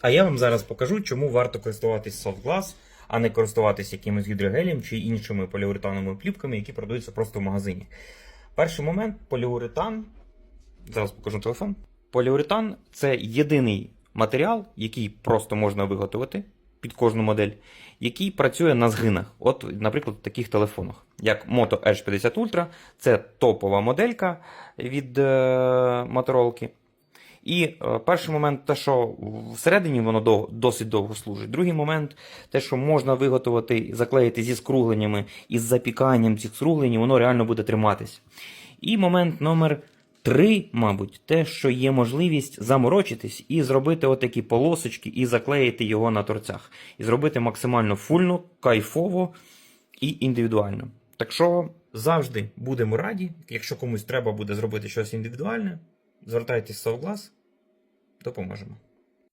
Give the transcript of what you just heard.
А я вам зараз покажу, чому варто користуватись софтглас, а не користуватись якимось гідрогелем чи іншими поліуретановими плівками, які продаються просто в магазині. Перший момент поліуретан. Зараз покажу телефон. Поліуретан це єдиний матеріал, який просто можна виготовити під кожну модель, який працює на згинах. От, наприклад, в таких телефонах, як Moto Edge 50 Ultra, це топова моделька від е, Motorola. І е, перший момент, те, що всередині воно досить довго служить. Другий момент, те, що можна виготовити, заклеїти зі скругленнями і з запіканням цих скруглень, воно реально буде триматись. І момент номер три, мабуть, те, що є можливість заморочитись і зробити отакі полосочки і заклеїти його на торцях. І зробити максимально фульно, кайфово і індивідуально. Так що завжди будемо раді, якщо комусь треба буде зробити щось індивідуальне, звертайтесь в Совглаз, допоможемо.